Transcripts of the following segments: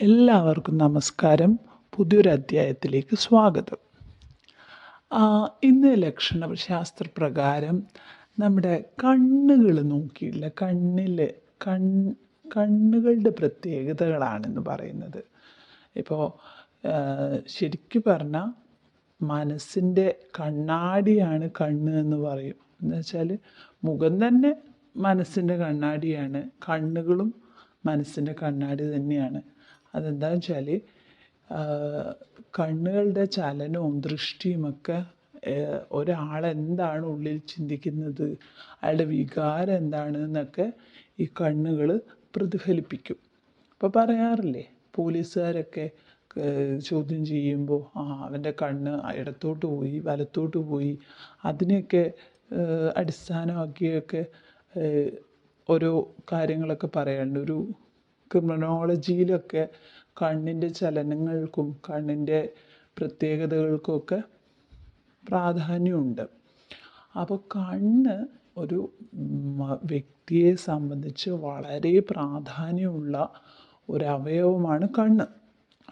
എല്ലാവർക്കും നമസ്കാരം. പുതിയൊരു അധ്യായത്തിലേക്ക് സ്വാഗതം. ഇന്ന് ലക്ഷണ ശാസ്ത്രപ്രകാരം നമ്മുടെ കണ്ണുകൾ നോക്കിയില്ല കണ്ണിൽ കൺ കണ്ണുകളുടെ പ്രത്യേകതകളാണെന്ന് പറയുന്നത്. ഇപ്പോൾ ശരിക്കു പറഞ്ഞാൽ മനസ്സിന്റെ കണ്ണാടിയാണ് കണ്ണ് എന്ന് പറയും. എന്ന് വെച്ചാൽ മുഖം തന്നെ മനസ്സിന്റെ കണ്ണാടിയാണ്. കണ്ണുകളും മനസ്സിന്റെ കണ്ണാടി തന്നെയാണ്. അതെന്താണെന്ന് വെച്ചാൽ കണ്ണുകളുടെ ചലനവും ദൃഷ്ടിയുമൊക്കെ ഒരാളെന്താണ് ഉള്ളിൽ ചിന്തിക്കുന്നത് അയാളുടെ വികാരം എന്താണ് എന്നൊക്കെ ഈ കണ്ണുകൾ പ്രതിഫലിപ്പിക്കും. അപ്പോൾ പറയാറില്ലേ പോലീസുകാരൊക്കെ ചോദ്യം ചെയ്യുമ്പോൾ ആ അവന്റെ കണ്ണ് ഇടത്തോട്ട് പോയി വലത്തോട്ട് പോയി അതിനെയൊക്കെ അടിസ്ഥാനമാക്കിയൊക്കെ ഓരോ കാര്യങ്ങളൊക്കെ പറയാറുണ്ട്. ഒരു ക്രിമിനോളജിയിലൊക്കെ കണ്ണിന്റെ ചലനങ്ങൾക്കും കണ്ണിന്റെ പ്രത്യേകതകൾക്കുമൊക്കെ പ്രാധാന്യമുണ്ട്. അപ്പോൾ കണ്ണ് ഒരു വ്യക്തിയെ സംബന്ധിച്ച് വളരെ പ്രാധാന്യമുള്ള ഒരു അവയവമാണ് കണ്ണ്.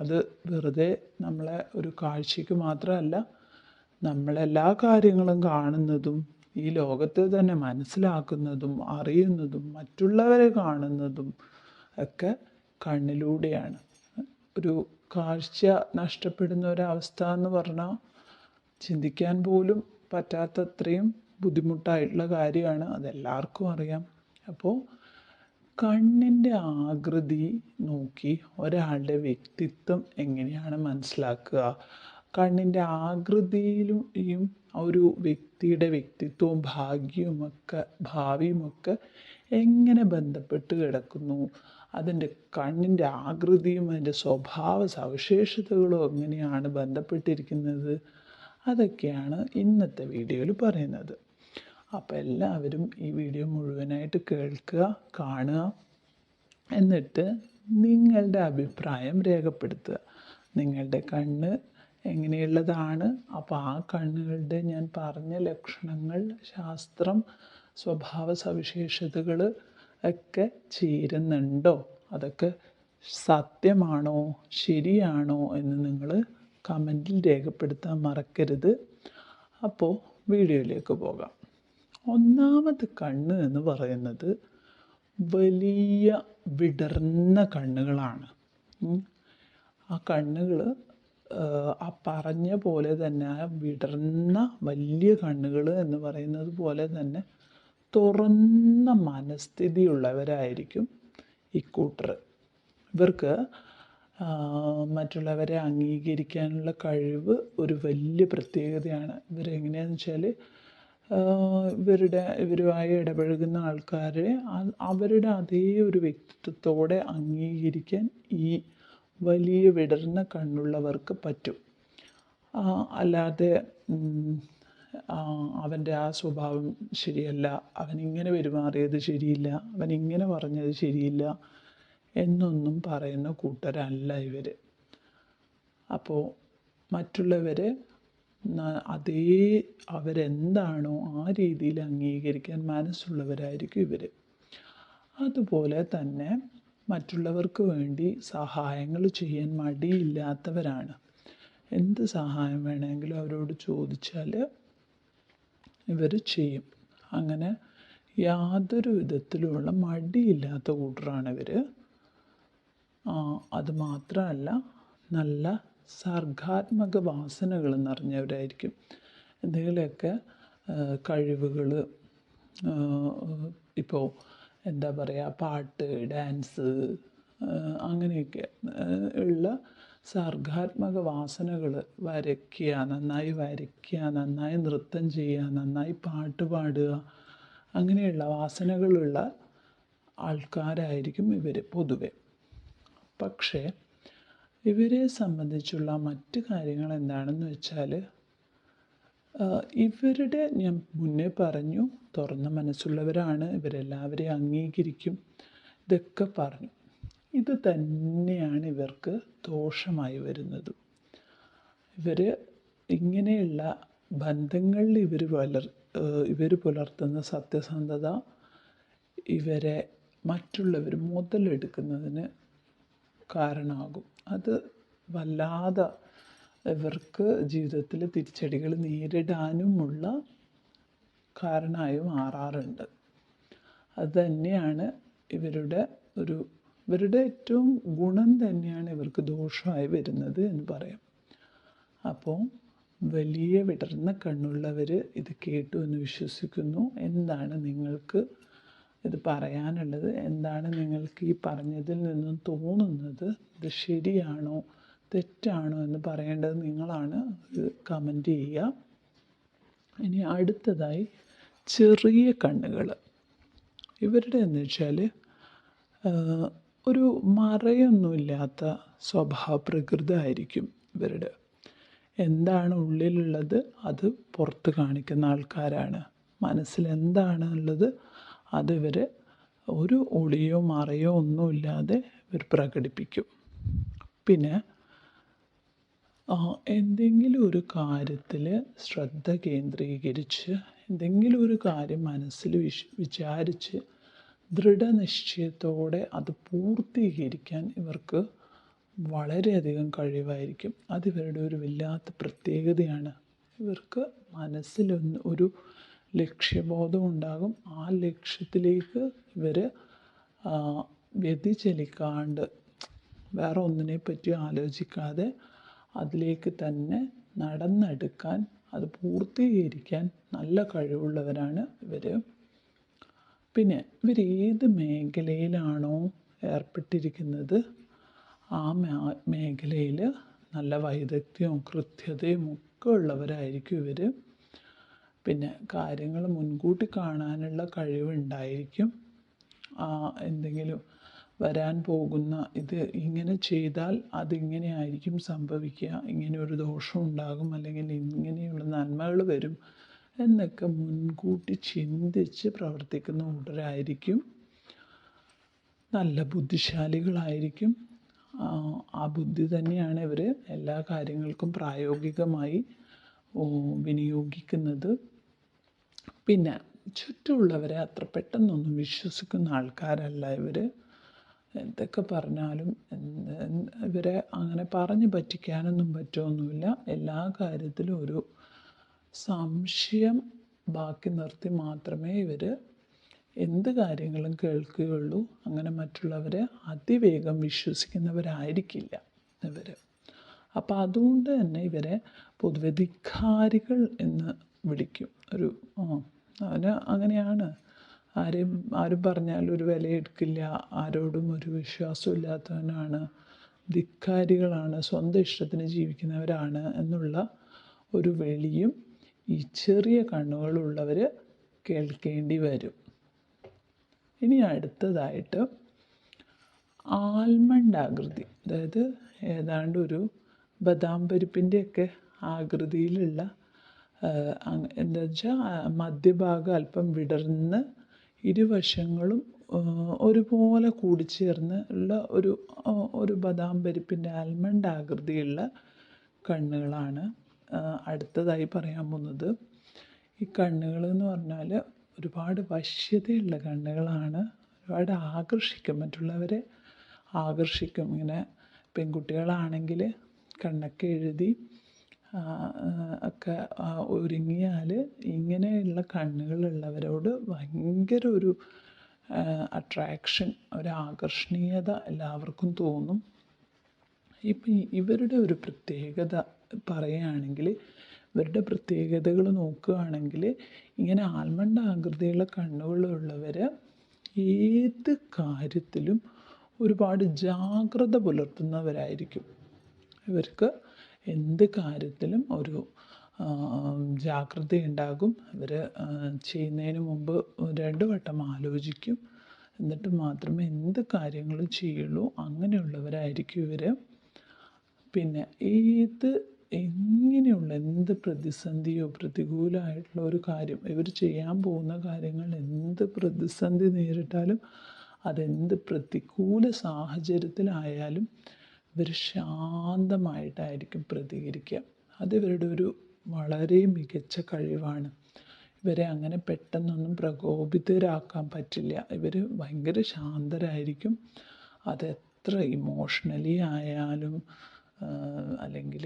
അത് വെറുതെ നമ്മളെ ഒരു കാഴ്ചയ്ക്ക് മാത്രമല്ല നമ്മളെല്ലാ കാര്യങ്ങളും കാണുന്നതും ഈ ലോകത്തെ തന്നെ മനസ്സിലാക്കുന്നതും അറിയുന്നതും മറ്റുള്ളവരെ കാണുന്നതും ഒക്കെ കണ്ണിലൂടെയാണ്. ഒരു കാഴ്ച നഷ്ടപ്പെടുന്ന ഒരവസ്ഥ എന്ന് പറഞ്ഞാൽ ചിന്തിക്കാൻ പോലും പറ്റാത്തത്രയും ബുദ്ധിമുട്ടായിട്ടുള്ള കാര്യമാണ്. അതെല്ലാവർക്കും അറിയാം. അപ്പോൾ കണ്ണിന്റെ ആകൃതി നോക്കി ഒരാളുടെ വ്യക്തിത്വം എങ്ങനെയാണ് മനസ്സിലാക്കുക? കണ്ണിന്റെ ആകൃതിയിലും ഒരു വ്യക്തിയുടെ വ്യക്തിത്വവും ഭാഗ്യവുമൊക്കെ ഭാവിയുമൊക്കെ എങ്ങനെ ബന്ധപ്പെട്ട് കിടക്കുന്നു? അതിന്റെ കണ്ണിന്റെ ആകൃതിയും അതിന്റെ സ്വഭാവ സവിശേഷതകളും എങ്ങനെയാണ് ബന്ധപ്പെട്ടിരിക്കുന്നത് അതൊക്കെയാണ് ഇന്നത്തെ വീഡിയോയിൽ പറയുന്നത്. അപ്പോൾ എല്ലാവരും ഈ വീഡിയോ മുഴുവനായിട്ട് കേൾക്കുക കാണുക. എന്നിട്ട് നിങ്ങളുടെ അഭിപ്രായം രേഖപ്പെടുത്തുക. നിങ്ങളുടെ കണ്ണ് എങ്ങനെയുള്ളതാണ്? അപ്പോൾ ആ കണ്ണുകളുടെ ഞാൻ പറഞ്ഞ ലക്ഷണങ്ങൾ ശാസ്ത്രം സ്വഭാവ സവിശേഷതകൾ ഒക്കെ ചേരുന്നുണ്ടോ? അതൊക്കെ സത്യമാണോ? ശരിയാണോ? എന്ന് നിങ്ങൾ കമന്റിൽ രേഖപ്പെടുത്താൻ മറക്കരുത്. അപ്പോൾ വീഡിയോയിലേക്ക് പോകാം. ഒന്നാമത്തെ കണ്ണ് എന്ന് പറയുന്നത് വലിയ വിടർന്ന കണ്ണുകളാണ്. ആ കണ്ണുകൾ ആ പറഞ്ഞ പോലെ തന്നെ ആ വിടർന്ന വലിയ കണ്ണുകൾ എന്ന് പറയുന്നത് പോലെ തന്നെ തുറന്ന മനസ്ഥിതിയുള്ളവരായിരിക്കും ഇക്കൂട്ടർ ഇവർക്ക് മറ്റുള്ളവരെ അംഗീകരിക്കാനുള്ള കഴിവ് ഒരു വലിയ പ്രത്യേകതയാണ്. ഇവരെങ്ങനെയാണെന്ന് വെച്ചാൽ ഇവരുടെ ഇവരുമായി ഇടപഴകുന്ന ആൾക്കാരെ അവരുടെ അതേ ഒരു വ്യക്തിത്വത്തോടെ അംഗീകരിക്കാൻ ഈ വലിയ വിടർന്ന കണ്ണുള്ളവർക്ക് പറ്റും. അല്ലാതെ അവന്റെ ആ സ്വഭാവം ശരിയല്ല. അവൻ ഇങ്ങനെ പെരുമാറിയത് ശരിയില്ല. അവൻ ഇങ്ങനെ പറഞ്ഞത് ശരിയില്ല എന്നൊന്നും പറയുന്ന കൂട്ടരല്ല ഇവർ അപ്പോൾ മറ്റുള്ളവരെ അതേ അവരെന്താണോ ആ രീതിയിൽ അംഗീകരിക്കാൻ മനസ്സുള്ളവരായിരിക്കും ഇവർ അതുപോലെ തന്നെ മറ്റുള്ളവർക്ക് വേണ്ടി സഹായങ്ങൾ ചെയ്യാൻ മടിയില്ലാത്തവരാണ്. എന്ത് സഹായം വേണമെങ്കിലും അവരോട് ചോദിച്ചാൽ ഇവർ ചെയ്യും. അങ്ങനെ യാതൊരു വിധത്തിലുമുള്ള മടിയില്ലാത്ത കൂട്ടറാണ് ഇവർ അതുമാത്രമല്ല നല്ല സർഗാത്മക വാസനകൾ നിറഞ്ഞവരായിരിക്കും. എന്തെങ്കിലുമൊക്കെ കഴിവുകൾ ഇപ്പോൾ എന്താ പറയുക പാട്ട് ഡാൻസ് അങ്ങനെയൊക്കെ ഉള്ള സർഗാത്മക വാസനകൾ വരയ്ക്കുക നന്നായി വരയ്ക്കുക നന്നായി നൃത്തം ചെയ്യുക നന്നായി പാട്ട് പാടുക അങ്ങനെയുള്ള വാസനകളുള്ള ആൾക്കാരായിരിക്കും ഇവർ പൊതുവെ. പക്ഷേ ഇവരെ സംബന്ധിച്ചുള്ള മറ്റ് കാര്യങ്ങൾ എന്താണെന്ന് വെച്ചാൽ ഇവരുടെ ഞാൻ മുന്നേ പറഞ്ഞു തുറന്ന മനസ്സുള്ളവരാണ് ഇവരെല്ലാവരെയും അംഗീകരിക്കും ഇതൊക്കെ പറഞ്ഞു. ഇത് തന്നെയാണ് ഇവർക്ക് ദോഷമായി വരുന്നത്. ഇവർ ഇങ്ങനെയുള്ള ബന്ധങ്ങളിൽ ഇവർ വളർ ഇവർ പുലർത്തുന്ന സത്യസന്ധത ഇവരെ മറ്റുള്ളവർ മുതലെടുക്കുന്നതിന് കാരണമാകും. അത് വല്ലാതെ ഇവർക്ക് ജീവിതത്തിൽ തിരിച്ചടികൾ നേരിടാനുമുള്ള കാരണമായി മാറാറുണ്ട്. അതുതന്നെയാണ് ഇവരുടെ ഒരു ഇവരുടെ ഏറ്റവും ഗുണം തന്നെയാണ് ഇവർക്ക് ദോഷമായി വരുന്നത് എന്ന് പറയാം. അപ്പോൾ വലിയ വിടർന്ന കണ്ണുള്ളവർ ഇത് കേട്ടു എന്ന് വിശ്വസിക്കുന്നു. എന്താണ് നിങ്ങൾക്ക് ഇത് പറയാനുള്ളത്? എന്താണ് നിങ്ങൾക്ക് ഈ പറഞ്ഞതിൽ നിന്നും തോന്നുന്നത്? ഇത് ശരിയാണോ? തെറ്റാണോ എന്ന് പറയേണ്ടത് നിങ്ങളാണ്. കമന്റ് ചെയ്യുക. ഇനി അടുത്തതായി ചെറിയ കണ്ണുകൾ ഇവരുടെ എന്ന് വെച്ചാൽ ഒരു മറയൊന്നുമില്ലാത്ത സ്വഭാവ പ്രകൃതമായിരിക്കും ഇവരുടെ. എന്താണ് ഉള്ളിലുള്ളത്? അത് പുറത്ത് കാണിക്കുന്ന ആൾക്കാരാണ്. മനസ്സിൽ എന്താണ് ഉള്ളത് അത് ഇവർ ഒരു ഒളിയോ മറയോ ഒന്നുമില്ലാതെ ഇവർ പ്രകടിപ്പിക്കും. പിന്നെ എന്തെങ്കിലും ഒരു കാര്യത്തിൽ ശ്രദ്ധ കേന്ദ്രീകരിച്ച് എന്തെങ്കിലും ഒരു കാര്യം മനസ്സിൽ വിശ് വിചാരിച്ച് ദൃഢനിശ്ചയത്തോടെ അത് പൂർത്തീകരിക്കാൻ ഇവർക്ക് വളരെയധികം കഴിവായിരിക്കും. അതിവരുടെ ഒരു വല്ലാത്ത പ്രത്യേകതയാണ്. ഇവർക്ക് മനസ്സിലൊന്ന് ഒരു ലക്ഷ്യബോധം ഉണ്ടാകും. ആ ലക്ഷ്യത്തിലേക്ക് ഇവർ വ്യതിചലിക്കാണ്ട് വേറെ ഒന്നിനെ പറ്റി ആലോചിക്കാതെ അതിലേക്ക് തന്നെ നടന്നെടുക്കാൻ അത് പൂർത്തീകരിക്കാൻ നല്ല കഴിവുള്ളവരാണ് ഇവർ പിന്നെ ഇവർ ഏത് മേഖലയിലാണോ ഏർപ്പെട്ടിരിക്കുന്നത് ആ മേഖലയിൽ നല്ല വൈദഗ്ധ്യവും കൃത്യതയും ഒക്കെ ഉള്ളവരായിരിക്കും ഇവർ പിന്നെ കാര്യങ്ങൾ മുൻകൂട്ടി കാണാനുള്ള കഴിവുണ്ടായിരിക്കും. എന്തെങ്കിലും വരാൻ പോകുന്ന ഇത് ഇങ്ങനെ ചെയ്താൽ അതിങ്ങനെ ആയിരിക്കും സംഭവിക്കുക. ഇങ്ങനെ ഒരു ദോഷം ഉണ്ടാകും അല്ലെങ്കിൽ ഇങ്ങനെയുള്ള നന്മകൾ വരും. എന്നൊക്കെ മുൻകൂട്ടി ചിന്തിച്ച് പ്രവർത്തിക്കുന്ന കൂട്ടരായിരിക്കും നല്ല ബുദ്ധിശാലികളായിരിക്കും. ആ ബുദ്ധി തന്നെയാണ് ഇവർ എല്ലാ കാര്യങ്ങൾക്കും പ്രായോഗികമായി വിനിയോഗിക്കുന്നത്. പിന്നെ ചുറ്റുമുള്ളവരെ അത്ര പെട്ടെന്നൊന്നും വിശ്വസിക്കുന്ന ആൾക്കാരല്ല ഇവർ എന്തൊക്കെ പറഞ്ഞാലും ഇവരെ അങ്ങനെ പറഞ്ഞു പറ്റിക്കാനൊന്നും പറ്റുമൊന്നുമില്ല എല്ലാ കാര്യത്തിലും ഒരു സംശയം ബാക്കി നിർത്തി മാത്രമേ ഇവർ എന്ത് കാര്യങ്ങളും കേൾക്കുകയുള്ളൂ. അങ്ങനെ മറ്റുള്ളവരെ അതിവേഗം വിശ്വസിക്കുന്നവരായിരിക്കില്ല ഇവർ അപ്പോൾ അതുകൊണ്ട് തന്നെ ഇവരെ പൊതുവെ ധിക്കാരികൾ എന്ന് വിളിക്കും. ഒരു അവന് അങ്ങനെയാണ്. ആരെയും ആരും പറഞ്ഞാൽ ഒരു വിലയെടുക്കില്ല. ആരോടും ഒരു വിശ്വാസം ഇല്ലാത്തവനാണ്. ധിക്കാരികളാണ്. സ്വന്തം ഇഷ്ടത്തിന് ജീവിക്കുന്നവരാണ് എന്നുള്ള ഒരു വെളിയും ഈ ചെറിയ കണ്ണുകളുള്ളവർ കേൾക്കേണ്ടി വരും. ഇനി അടുത്തതായിട്ട് ആൽമണ്ട് ആകൃതി അതായത് ഏതാണ്ട് ഒരു ബദാം പരിപ്പിന്റെയൊക്കെ ആകൃതിയിലുള്ള എന്താ വെച്ചാൽ മധ്യഭാഗം അല്പം വിടർന്ന് ഇരുവശങ്ങളും ഒരുപോലെ കൂടിച്ചേർന്ന് ഉള്ള ഒരു ഒരു ബദാം പരിപ്പിന്റെ ആൽമണ്ട് ആകൃതിയുള്ള കണ്ണുകളാണ് അടുത്തതായി പറയാൻ പോകുന്നത് ഈ കണ്ണുകൾ എന്ന് പറഞ്ഞാൽ ഒരുപാട് വശ്യതയുള്ള കണ്ണുകളാണ്. ഒരുപാട് ആകർഷിക്കും. മറ്റുള്ളവരെ ആകർഷിക്കും. ഇങ്ങനെ പെൺകുട്ടികളാണെങ്കിൽ കണ്ണൊക്കെ എഴുതി ഒക്കെ ഒരുങ്ങിയാൽ ഇങ്ങനെയുള്ള കണ്ണുകളുള്ളവരോട് ഭയങ്കര ഒരു അട്രാക്ഷൻ ഒരു ആകർഷണീയത എല്ലാവർക്കും തോന്നും. ഇപ്പം ഇവരുടെ ഒരു പ്രത്യേകത പറയുകയാണെങ്കിൽ ഇവരുടെ പ്രത്യേകതകൾ നോക്കുകയാണെങ്കിൽ ഇങ്ങനെ ആൽമണ്ട് ആകൃതിയുള്ള കണ്ണുകളുള്ളവർ ഏത് കാര്യത്തിലും ഒരുപാട് ജാഗ്രത പുലർത്തുന്നവരായിരിക്കും. ഇവർക്ക് എന്ത് കാര്യത്തിലും ഒരു ജാഗ്രതയുണ്ടാകും ഇവർ ചെയ്യുന്നതിന് മുമ്പ് രണ്ട് വട്ടം ആലോചിക്കും. എന്നിട്ട് മാത്രമേ എന്ത് കാര്യങ്ങളും ചെയ്യുള്ളൂ. അങ്ങനെയുള്ളവരായിരിക്കും ഇവർ പിന്നെ ഏത് എങ്ങനെയുള്ള എന്ത് പ്രതിസന്ധിയോ പ്രതികൂലമായിട്ടുള്ള ഒരു കാര്യം ഇവർ ചെയ്യാൻ പോകുന്ന കാര്യങ്ങൾ എന്ത് പ്രതിസന്ധി നേരിട്ടാലും അതെന്ത് പ്രതികൂല സാഹചര്യത്തിലായാലും ഇവർ ശാന്തമായിട്ടായിരിക്കും പ്രതികരിക്കുക. അത് ഒരു വളരെ മികച്ച കഴിവാണ്. ഇവരെ അങ്ങനെ പെട്ടെന്നൊന്നും പ്രകോപിതരാക്കാൻ പറ്റില്ല. ഇവർ ഭയങ്കര ശാന്തരായിരിക്കും. അത് എത്ര ഇമോഷണലി ആയാലും അല്ലെങ്കിൽ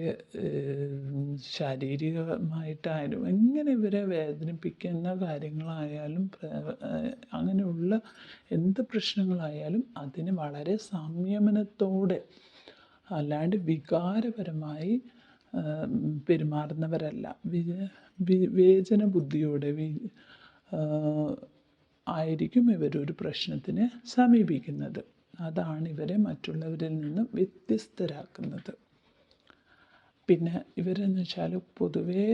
ശാരീരികമായിട്ടായാലും എങ്ങനെ ഇവരെ വേദനിപ്പിക്കുന്ന കാര്യങ്ങളായാലും അങ്ങനെയുള്ള എന്ത് പ്രശ്നങ്ങളായാലും അതിന് വളരെ സംയമനത്തോടെ അല്ലാണ്ട് വികാരപരമായി പെരുമാറുന്നവരല്ല. വിവേചന ബുദ്ധിയോടെ ആയിരിക്കും ഇവരൊരു പ്രശ്നത്തിനെ സമീപിക്കുന്നത്. അതാണ് ഇവരെ മറ്റുള്ളവരിൽ നിന്നും വ്യത്യസ്തരാക്കുന്നത്. പിന്നെ ഇവരെന്ന് വെച്ചാൽ പൊതുവേ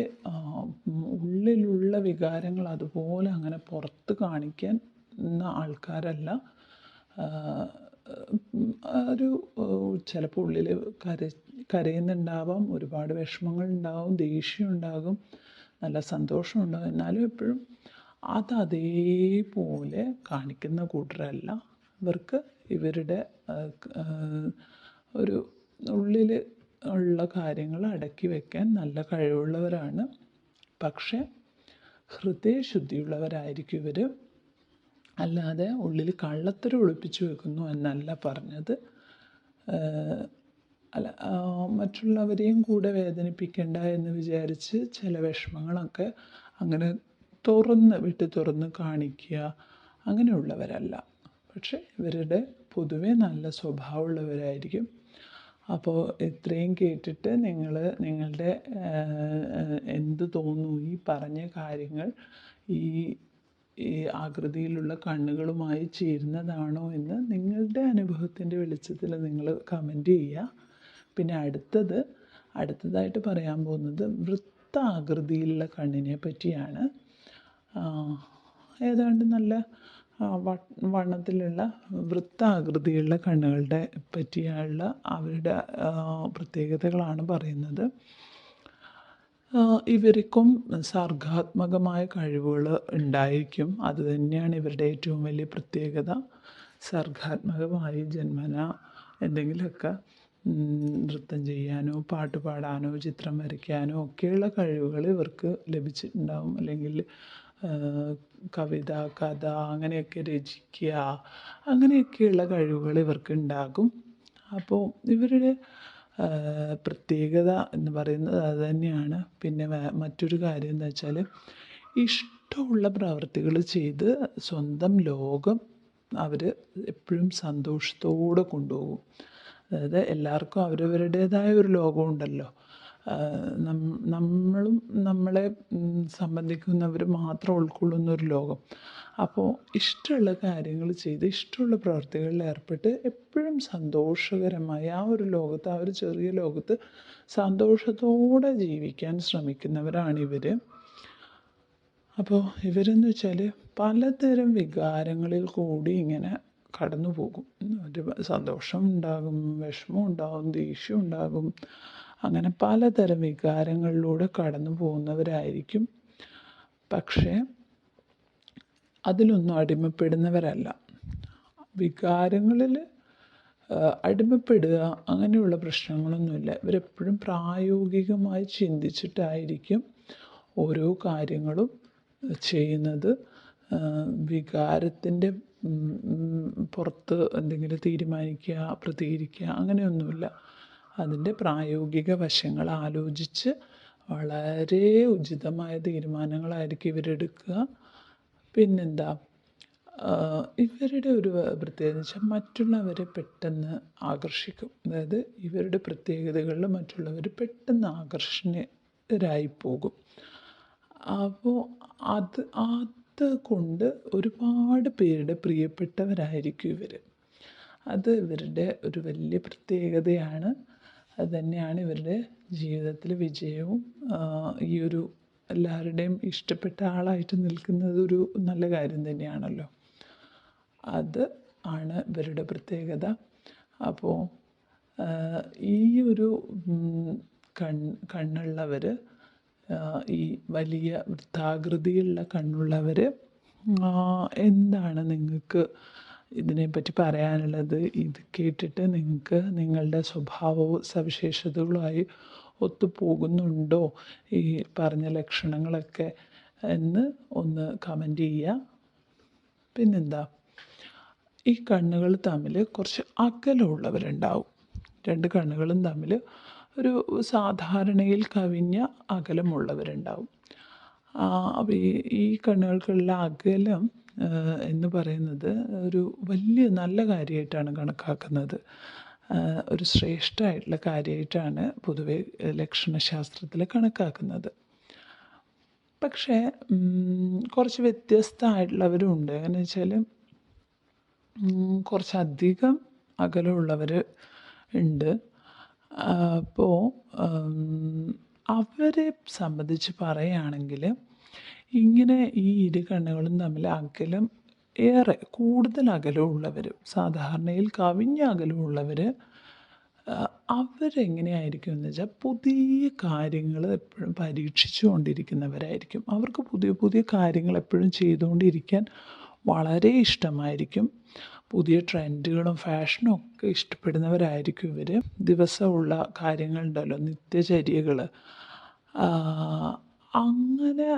ഉള്ളിലുള്ള വികാരങ്ങൾ അതുപോലെ അങ്ങനെ പുറത്ത് കാണിക്കാൻ ആൾക്കാരല്ല. ഒരു ചിലപ്പോൾ ഉള്ളിൽ കര കരയുന്നുണ്ടാവാം ഒരുപാട് വിഷമങ്ങൾ ഉണ്ടാവും ദേഷ്യം ഉണ്ടാകും നല്ല സന്തോഷം ഉണ്ടാകും എന്നാലും എപ്പോഴും അത് അതേപോലെ കാണിക്കുന്ന കൂട്ടരല്ല. ഇവർക്ക് ഇവരുടെ ഒരു ഉള്ളിൽ ഉള്ള കാര്യങ്ങൾ അടക്കി വെക്കാൻ നല്ല കഴിവുള്ളവരാണ്. പക്ഷേ ഹൃദയശുദ്ധിയുള്ളവരായിരിക്കും ഇവർ അല്ലാതെ ഉള്ളിൽ കള്ളത്തരം ഒളിപ്പിച്ചു വെക്കുന്നു എന്നല്ല പറഞ്ഞത്. അല്ല മറ്റുള്ളവരെയും കൂടെ വേദനിപ്പിക്കണ്ട എന്ന് വിചാരിച്ച് ചില വിഷമങ്ങളൊക്കെ അങ്ങനെ തുറന്ന് വിട്ട് തുറന്ന് കാണിക്കുക അങ്ങനെയുള്ളവരല്ല. പക്ഷെ ഇവരുടെ പൊതുവെ നല്ല സ്വഭാവമുള്ളവരായിരിക്കും. അപ്പോൾ ഇത്രയും കേട്ടിട്ട് നിങ്ങൾ നിങ്ങളുടെ എന്ത് തോന്നുന്നു ഈ പറഞ്ഞ കാര്യങ്ങൾ ഈ ഈ ആകൃതിയിലുള്ള കണ്ണുകളുമായി ചേരുന്നതാണോ എന്ന് നിങ്ങളുടെ അനുഭവത്തിന്റെ വെളിച്ചത്തിൽ നിങ്ങൾ കമന്റ് ചെയ്യുക. പിന്നെ അടുത്തത് അടുത്തതായിട്ട് പറയാൻ പോകുന്നത് വൃത്താകൃതിയിലുള്ള കണ്ണിനെ പറ്റിയാണ്. ഏതാണ്ട് നല്ല വണ്ണത്തിലുള്ള വൃത്താകൃതിയുള്ള കണ്ണുകളുടെ പറ്റിയുള്ള അവരുടെ പ്രത്യേകതകളാണ് പറയുന്നത്. ഇവർക്കും സർഗാത്മകമായ കഴിവുകൾ ഉണ്ടായിരിക്കും. അതുതന്നെയാണ് ഇവരുടെ ഏറ്റവും വലിയ പ്രത്യേകത. സർഗാത്മകമായി ജന്മന എന്തെങ്കിലുമൊക്കെ നൃത്തം ചെയ്യാനോ പാട്ട് പാടാനോ ചിത്രം വരയ്ക്കാനോ ഒക്കെയുള്ള കഴിവുകൾ ഇവർക്ക് ലഭിച്ചിട്ടുണ്ടാവും. അല്ലെങ്കിൽ കവിത കഥ അങ്ങനെയൊക്കെ രചിക്കുക അങ്ങനെയൊക്കെയുള്ള കഴിവുകൾ ഇവർക്ക് ഉണ്ടാകും അപ്പോൾ ഇവരുടെ പ്രത്യേകത എന്ന് പറയുന്നത് അത് തന്നെയാണ്. പിന്നെ മറ്റൊരു കാര്യം എന്ന് വെച്ചാൽ ഇഷ്ടമുള്ള പ്രവർത്തികൾ ചെയ്ത് സ്വന്തം ലോകം അവർ എപ്പോഴും സന്തോഷത്തോടെ കൊണ്ടുപോകും. അതായത് എല്ലാവർക്കും അവരവരുടേതായ ഒരു ലോകമുണ്ടല്ലോ നമ്മളും നമ്മളെ സംബന്ധിക്കുന്നവർ മാത്രം ഉൾക്കൊള്ളുന്ന ഒരു ലോകം. അപ്പോൾ ഇഷ്ടമുള്ള കാര്യങ്ങൾ ചെയ്ത് ഇഷ്ടമുള്ള പ്രവർത്തികളിൽ ഏർപ്പെട്ട് എപ്പോഴും സന്തോഷകരമായ ആ ഒരു ലോകത്ത് ആ ഒരു ചെറിയ ലോകത്ത് സന്തോഷത്തോടെ ജീവിക്കാൻ ശ്രമിക്കുന്നവരാണ് ഇവർ അപ്പോൾ ഇവരെന്ന് വെച്ചാൽ പലതരം വികാരങ്ങളിൽ കൂടി ഇങ്ങനെ കടന്നു പോകും ഒരു സന്തോഷം ഉണ്ടാകും വിഷമം ഉണ്ടാകും ദേഷ്യം ഉണ്ടാകും. അങ്ങനെ പലതരം വികാരങ്ങളിലൂടെ കടന്നു പോകുന്നവരായിരിക്കും. പക്ഷേ അതിലൊന്നും അടിമപ്പെടുന്നവരല്ല. വികാരങ്ങളിൽ അടിമപ്പെടുക അങ്ങനെയുള്ള പ്രശ്നങ്ങളൊന്നുമില്ല. ഇവരെപ്പോഴും പ്രായോഗികമായി ചിന്തിച്ചിട്ടായിരിക്കും ഓരോ കാര്യങ്ങളും ചെയ്യുന്നത്. വികാരത്തിന്റെ പുറത്ത് എന്തെങ്കിലും തീരുമാനിക്കുക പ്രതികരിക്കുക അങ്ങനെയൊന്നുമില്ല. അതിന്റെ പ്രായോഗിക വശങ്ങൾ ആലോചിച്ച് വളരെ ഉചിതമായ തീരുമാനങ്ങളായിരിക്കും ഇവരെടുക്കുക. പിന്നെന്താ? ഇവരുടെ ഒരു പ്രത്യേകത വെച്ചാൽ മറ്റുള്ളവരെ പെട്ടെന്ന് ആകർഷിക്കും. അതായത് ഇവരുടെ പ്രത്യേകതകളിൽ മറ്റുള്ളവർ പെട്ടെന്ന് ആകർഷണരായി പോകും. അപ്പോൾ അത് അത് കൊണ്ട് ഒരുപാട് പേരുടെ പ്രിയപ്പെട്ടവരായിരിക്കും ഇവർ അത് ഇവരുടെ ഒരു വലിയ പ്രത്യേകതയാണ്. അത് തന്നെയാണ് ഇവരുടെ ജീവിതത്തിൽ വിജയവും. ഈ ഒരു എല്ലാവരുടെയും ഇഷ്ടപ്പെട്ട ആളായിട്ട് നിൽക്കുന്നത് ഒരു നല്ല കാര്യം തന്നെയാണല്ലോ. അത് ആണ് ഇവരുടെ പ്രത്യേകത. അപ്പോൾ ഈ ഒരു കൺ കണ്ണുള്ളവർ ഈ വലിയ വൃത്താകൃതിയുള്ള കണ്ണുള്ളവർ എന്താണ് നിങ്ങൾക്ക് ഇതിനെപ്പറ്റി പറയാനുള്ളത് ഇത് കേട്ടിട്ട് നിങ്ങൾക്ക് നിങ്ങളുടെ സ്വഭാവവും സവിശേഷതകളുമായി ഒത്തുപോകുന്നുണ്ടോ? ഈ പറഞ്ഞ ലക്ഷണങ്ങളൊക്കെ എന്ന് ഒന്ന് കമന്റ് ചെയ്യുക. പിന്നെന്താ? ഈ കണ്ണുകൾ തമ്മിൽ കുറച്ച് അകലമുള്ളവരുണ്ടാവും. രണ്ട് കണ്ണുകളും തമ്മിൽ ഒരു സാധാരണയിൽ കവിഞ്ഞ അകലമുള്ളവരുണ്ടാവും. അപ്പോൾ ഈ ഈ കണ്ണുകൾക്കുള്ള അകലം എന്ന് പറയുന്നത് ഒരു വലിയ നല്ല കാര്യമായിട്ടാണ് കണക്കാക്കുന്നത്. ഒരു ശ്രേഷ്ഠമായിട്ടുള്ള കാര്യമായിട്ടാണ് പൊതുവെ ലക്ഷണശാസ്ത്രത്തിൽ കണക്കാക്കുന്നത്. പക്ഷേ കുറച്ച് വ്യത്യസ്തമായിട്ടുള്ളവരും ഉണ്ട്. എങ്ങനെ വെച്ചാൽ കുറച്ചധികം അകലമുള്ളവർ ഉണ്ട്. അപ്പോൾ അവരെ സംബന്ധിച്ച് പറയുകയാണെങ്കിൽ ഇങ്ങനെ ഈ ഇരു കണ്ണുകളും തമ്മിൽ അകലം ഏറെ കൂടുതൽ അകലമുള്ളവർ സാധാരണയിൽ കവിഞ്ഞ അകലമുള്ളവർ അവരെങ്ങനെയായിരിക്കും എന്ന് വെച്ചാൽ പുതിയ കാര്യങ്ങൾ എപ്പോഴും പരീക്ഷിച്ചു കൊണ്ടിരിക്കുന്നവരായിരിക്കും അവർക്ക് പുതിയ പുതിയ കാര്യങ്ങൾ എപ്പോഴും ചെയ്തുകൊണ്ടിരിക്കാൻ വളരെ ഇഷ്ടമായിരിക്കും. പുതിയ ട്രെൻഡുകളും ഫാഷനും ഒക്കെ ഇഷ്ടപ്പെടുന്നവരായിരിക്കും ഇവർ ദിവസമുള്ള കാര്യങ്ങളുണ്ടല്ലോ നിത്യചര്യകൾ അങ്ങനെ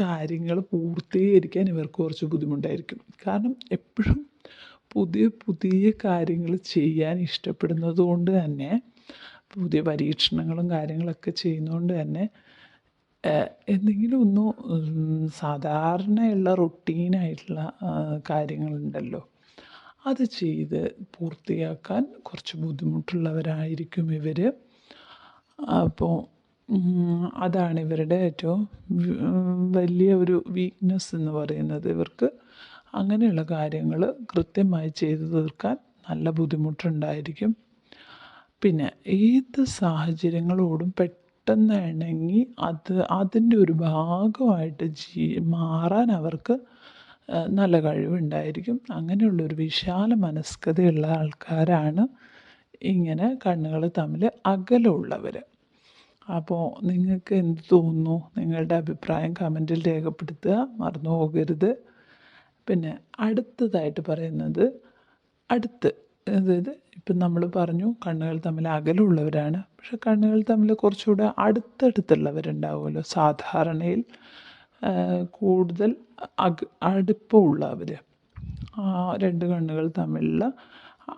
കാര്യങ്ങൾ പൂർത്തീകരിക്കാൻ ഇവർക്ക് കുറച്ച് ബുദ്ധിമുട്ടായിരിക്കും. കാരണം എപ്പോഴും പുതിയ പുതിയ കാര്യങ്ങൾ ചെയ്യാൻ ഇഷ്ടപ്പെടുന്നത് കൊണ്ട് തന്നെ പുതിയ പരീക്ഷണങ്ങളും കാര്യങ്ങളൊക്കെ ചെയ്യുന്നതുകൊണ്ട് തന്നെ എന്തെങ്കിലും ഒന്ന് സാധാരണയുള്ള റുട്ടീനായിട്ടുള്ള കാര്യങ്ങളുണ്ടല്ലോ. അത് ചെയ്ത് പൂർത്തിയാക്കാൻ കുറച്ച് ബുദ്ധിമുട്ടുള്ളവരായിരിക്കും ഇവർ അപ്പോൾ അതാണ് ഇവരുടെ ഏറ്റവും വലിയ ഒരു വീക്ക്നെസ് എന്ന് പറയുന്നത്. ഇവർക്ക് അങ്ങനെയുള്ള കാര്യങ്ങൾ കൃത്യമായി ചെയ്തു തീർക്കാൻ നല്ല ബുദ്ധിമുട്ടുണ്ടായിരിക്കും. പിന്നെ ഏത് സാഹചര്യങ്ങളോടും പെട്ടെന്ന് ഇണങ്ങി അത് അതിന്റെ ഒരു ഭാഗമായിട്ട് ജീ മാറാൻ അവർക്ക് നല്ല കഴിവുണ്ടായിരിക്കും. അങ്ങനെയുള്ളൊരു വിശാല മനസ്കതയുള്ള ആൾക്കാരാണ് ഇങ്ങനെ കണ്ണുകൾ തമ്മിൽ അകലമുള്ളവർ അപ്പോൾ നിങ്ങൾക്ക് എന്ത് തോന്നുന്നു? നിങ്ങളുടെ അഭിപ്രായം കമന്റിൽ രേഖപ്പെടുത്തുക. മറന്നു പോകരുത്. പിന്നെ അടുത്തതായിട്ട് പറയുന്നത് അടുത്ത്. അതായത് ഇപ്പം നമ്മൾ പറഞ്ഞു കണ്ണുകൾ തമ്മിൽ അകലുള്ളവരാണ്. പക്ഷെ കണ്ണുകൾ തമ്മിൽ കുറച്ചുകൂടെ അടുത്തടുത്തുള്ളവരുണ്ടാവുമല്ലോ. സാധാരണയിൽ കൂടുതൽ അക അടുപ്പമുള്ളവർ രണ്ട് കണ്ണുകൾ തമ്മിലുള്ള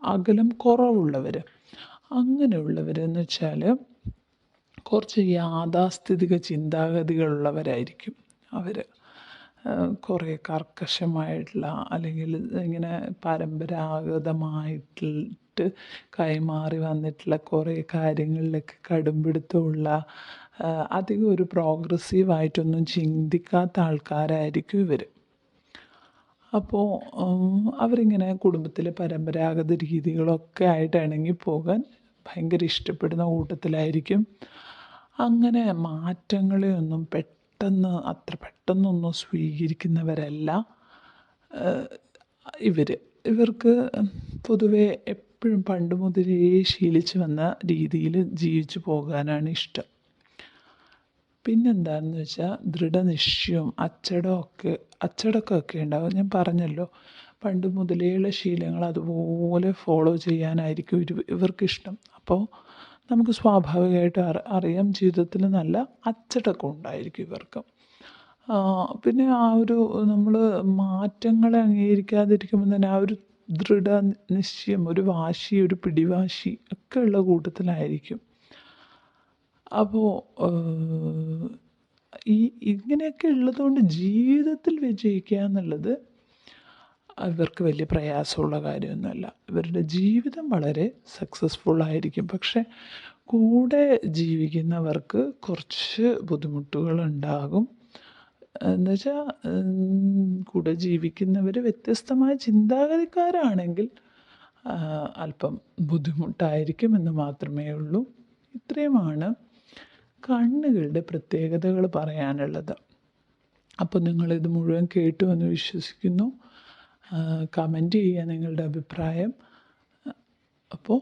അകലം കുറവുള്ളവർ അങ്ങനെയുള്ളവരെന്ന് വെച്ചാൽ കുറച്ച് യാഥാസ്ഥിതിക ചിന്താഗതികളുള്ളവരായിരിക്കും അവർ കുറേ കർക്കശമായിട്ടുള്ള അല്ലെങ്കിൽ ഇങ്ങനെ പരമ്പരാഗതമായിട്ട് കൈമാറി വന്നിട്ടുള്ള കുറേ കാര്യങ്ങളിലൊക്കെ കടുംപിടുത്തമുള്ള അധികം ഒരു പ്രോഗ്രസീവായിട്ടൊന്നും ചിന്തിക്കാത്ത ആൾക്കാരായിരിക്കും ഇവർ അപ്പോൾ അവരിങ്ങനെ കുടുംബത്തിലെ പരമ്പരാഗത രീതികളൊക്കെ ആയിട്ട് ഇണങ്ങിപ്പോകാൻ ഭയങ്കര ഇഷ്ടപ്പെടുന്ന കൂട്ടത്തിലായിരിക്കും. അങ്ങനെ മാറ്റങ്ങളെ ഒന്നും പെട്ടെന്ന് അത്ര പെട്ടെന്നൊന്നും സ്വീകരിക്കുന്നവരല്ല. ഇവർ ഇവർക്ക് പൊതുവെ എപ്പോഴും പണ്ട് മുതലേ ശീലിച്ചു വന്ന രീതിയിൽ ജീവിച്ചു പോകാനാണ് ഇഷ്ടം. പിന്നെന്താണെന്ന് വെച്ചാൽ ദൃഢനിശ്ചയവും അച്ചടമൊക്കെ അച്ചടക്കമൊക്കെ ഉണ്ടാവും. ഞാൻ പറഞ്ഞല്ലോ പണ്ട് മുതലേയുള്ള ശീലങ്ങൾ അതുപോലെ ഫോളോ ചെയ്യാനായിരിക്കും ഇവർക്കിഷ്ടം അപ്പോൾ നമുക്ക് സ്വാഭാവികമായിട്ട് അറിയാം ജീവിതത്തിൽ നല്ല അച്ചടക്കം ഉണ്ടായിരിക്കും ഇവർക്ക്. പിന്നെ ആ ഒരു നമ്മൾ മാറ്റങ്ങളെ അംഗീകരിക്കാതിരിക്കുമ്പോൾ തന്നെ ആ ഒരു ദൃഢ നിശ്ചയം ഒരു വാശി ഒരു പിടിവാശി ഒക്കെ ഉള്ള കൂട്ടത്തിലായിരിക്കും. അപ്പോൾ ഈ ഇങ്ങനെയൊക്കെ ഉള്ളതുകൊണ്ട് ജീവിതത്തിൽ വിജയിക്കുക എന്നുള്ളത് ഇവർക്ക് വലിയ പ്രയാസമുള്ള കാര്യമൊന്നുമല്ല. ഇവരുടെ ജീവിതം വളരെ സക്സസ്ഫുൾ ആയിരിക്കും. പക്ഷെ കൂടെ ജീവിക്കുന്നവർക്ക് കുറച്ച് ബുദ്ധിമുട്ടുകളുണ്ടാകും. എന്നുവെച്ചാൽ കൂടെ ജീവിക്കുന്നവർ വ്യത്യസ്തമായ ചിന്താഗതിക്കാരാണെങ്കിൽ അല്പം ബുദ്ധിമുട്ടായിരിക്കും എന്ന് മാത്രമേ ഉള്ളൂ. ഇത്രയുമാണ് കണ്ണുകളുടെ പ്രത്യേകതകൾ പറയാനുള്ളത്. അപ്പോൾ നിങ്ങളിത് മുഴുവൻ കേട്ടുവെന്ന് വിശ്വസിക്കുന്നു. കമന്റ് ചെയ്യുക നിങ്ങളുടെ അഭിപ്രായം. അപ്പോൾ